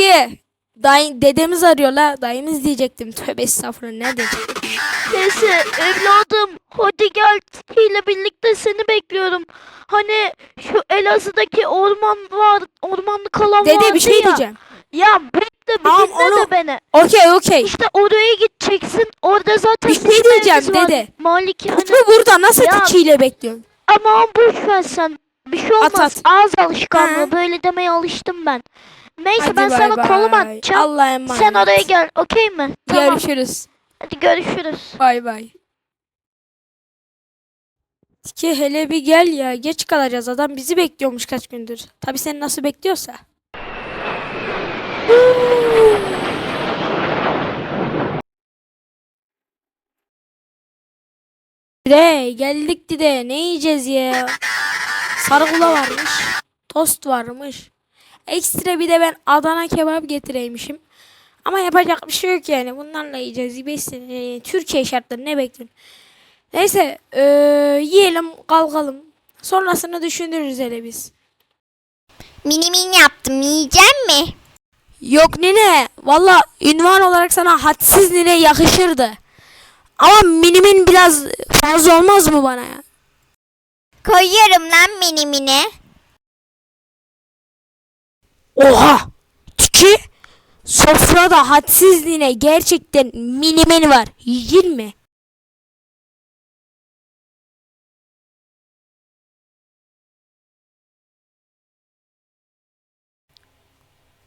Ki dayı, dedemiz arıyor la. Dayımız diyecektim. Tövbe estağfurullah ne diyecektim. Neyse evladım hadi gel ile birlikte seni bekliyorum. Hani şu Elazığ'daki orman var ormanlık alan Dede vardı bir şey ya. diyeceğim. Ya bekle bir Tamam, dinle onu- de beni. Okey okey. İşte oraya gideceksin. Orada zaten Bir şey diyeceğim var. dede. Malikane. Bu burada nasıl Ya- tikiyle bekliyorsun? Ama boş ver sen. Bir şey olmaz. At, at. Ağız alışkanlığı. Ha. Böyle demeye alıştım ben. Neyse Hadi ben bay sana bay. kolum atacağım. Allah'a emanet. Sen oraya gel. Okey mi? Tamam. Görüşürüz. Hadi görüşürüz. Bay bay. Ki hele bir gel ya. Geç kalacağız. Adam bizi bekliyormuş kaç gündür. Tabi seni nasıl bekliyorsa. Dide geldik dide. Ne yiyeceğiz ya? Sarıgula varmış. Tost varmış. Ekstra bir de ben Adana kebap getireymişim. Ama yapacak bir şey yok yani. Bunlarla yiyeceğiz. Besin, e, Türkiye şartları ne bekliyorsun? Neyse eee, yiyelim kalkalım. Sonrasını düşünürüz hele biz. Mini mini yaptım. Yiyecek mi? Yok nine. Valla ünvan olarak sana hadsiz nine yakışırdı. Ama minimin biraz fazla olmaz mı bana ya? Koyuyorum lan mini mini. Oha! Tiki! Sofrada hadsiz nine gerçekten minimin var. Yiyecek mi?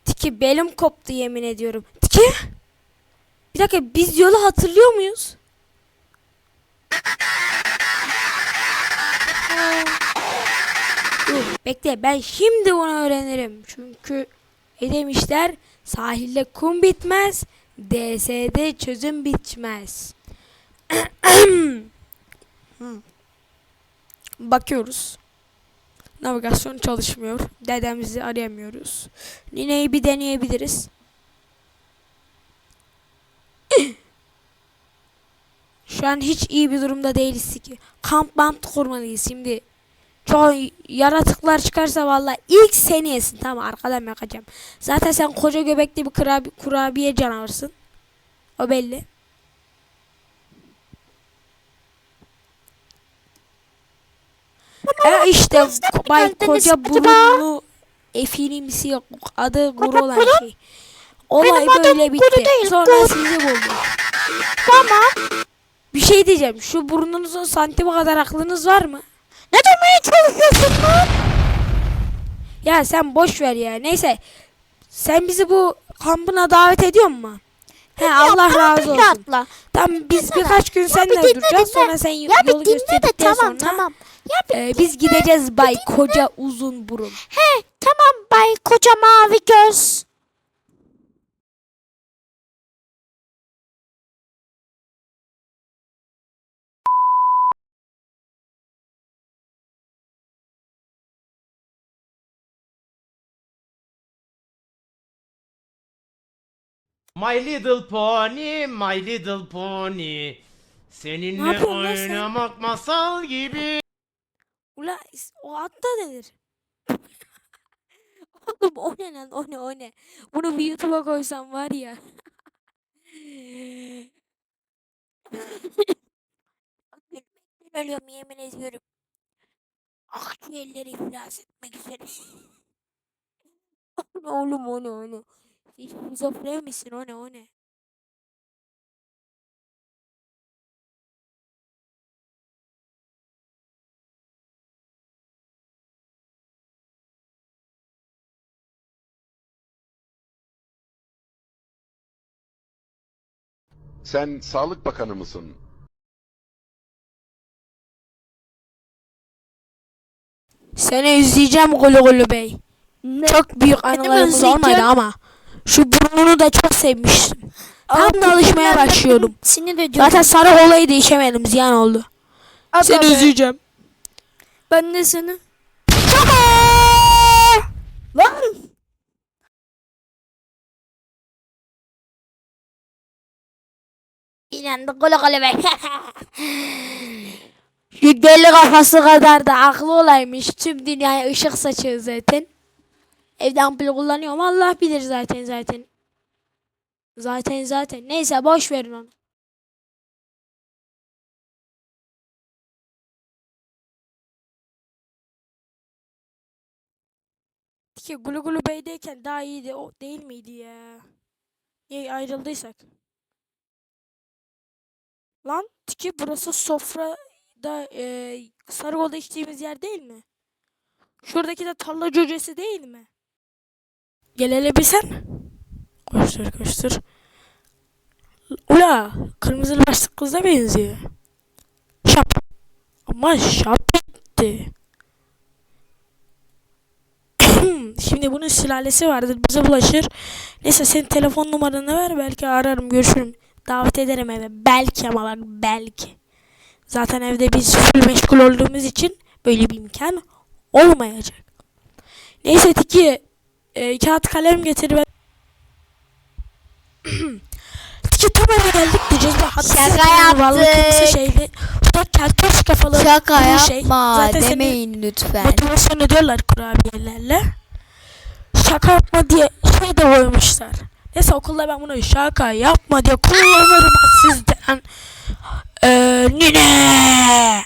Tiki belim koptu yemin ediyorum. Tiki! Bir dakika biz yolu hatırlıyor muyuz? Bekle ben şimdi bunu öğrenirim. Çünkü ne demişler? Sahilde kum bitmez, DS'de çözüm bitmez. Bakıyoruz. Navigasyon çalışmıyor. Dedemizi arayamıyoruz. Nineyi bir deneyebiliriz. Şu an hiç iyi bir durumda değiliz ki. Kamp bant kurmalıyız şimdi. Çok yaratıklar çıkarsa vallahi ilk seni yesin. Tamam arkadan bakacağım. Zaten sen koca göbekli bir kurabi, kurabiye canavarsın. O belli. E işte bay koca burunlu efirimsi yok adı guru olan şey. Olay böyle bitti. Sonra sizi buldum. Tamam. Bir şey diyeceğim. Şu burnunuzun santimi kadar aklınız var mı? Ne demeye çalışıyorsun lan? Ya sen boş ver ya. Neyse. Sen bizi bu kampına davet ediyor mu? He Allah razı olsun. Atla. Tamam biz birkaç gün bir seninle dinle, duracağız. dinle. Sonra sen Ya bir yolu dinle de gösterdikten tamam sonra tamam. Ya bir e, biz gideceğiz bay koca uzun burun. He tamam bay koca mavi göz. My little pony, my little pony. Ne Seninle yapıyorsun lan sen? oynamak masal gibi. Ula o at da denir. Oğlum o ne lan o ne o ne. Bunu bir YouTube'a koysam var ya. Gülmekten ölüyorum yemin ediyorum. Akciğerleri iflas etmek üzere. O ne oğlum o ne o ne. Şizofren misin o ne o ne. Sen Sağlık Bakanı mısın? Seni izleyeceğim Gulu Gulu Bey. Çok büyük anılarımız olmadı ama şu burnunu da çok sevmiştim. Tam da alışmaya başlıyorum. Sinir ediyorum. Zaten sarı olayı da içemedim ziyan oldu. Seni üzeceğim. Ben de seni. Lan! İnandı Gulu Bey. Şu deli kafası kadar da aklı olaymış. Tüm dünyaya ışık saçıyor zaten. Evde ampul kullanıyorum. Allah bilir zaten zaten. Zaten zaten. Neyse boş verin onu. Ki Gulu Gulu Bey'deyken daha iyiydi. O değil miydi ya? Niye ayrıldıysak? Lan Tiki burası sofrada e, Sarıgol'da içtiğimiz yer değil mi? Şuradaki de tarla cöcesi değil mi? Gel hele. Koştur koştur. Ula kırmızılı başlık kıza benziyor. Şap. Ama şap etti. Şimdi bunun sülalesi vardır bize bulaşır. Neyse senin telefon numaranı ver belki ararım görüşürüm. Davet ederim eve. Belki ama bak belki. Zaten evde biz full meşgul olduğumuz için böyle bir imkan olmayacak. Neyse Tiki e, kağıt kalem getir ve eve geldik diyeceğiz. Bak, Şaka yani, Vallahi yaptık. kimse şeydi. Bu da keltoş kafalı Şaka bir yapma şey. Zaten seni demeyin lütfen. motivasyon ediyorlar kurabiyelerle. Şaka yapma diye şey de koymuşlar. Neyse okulda ben bunu şaka yapma diye kullanırım sizden. Ee, nine.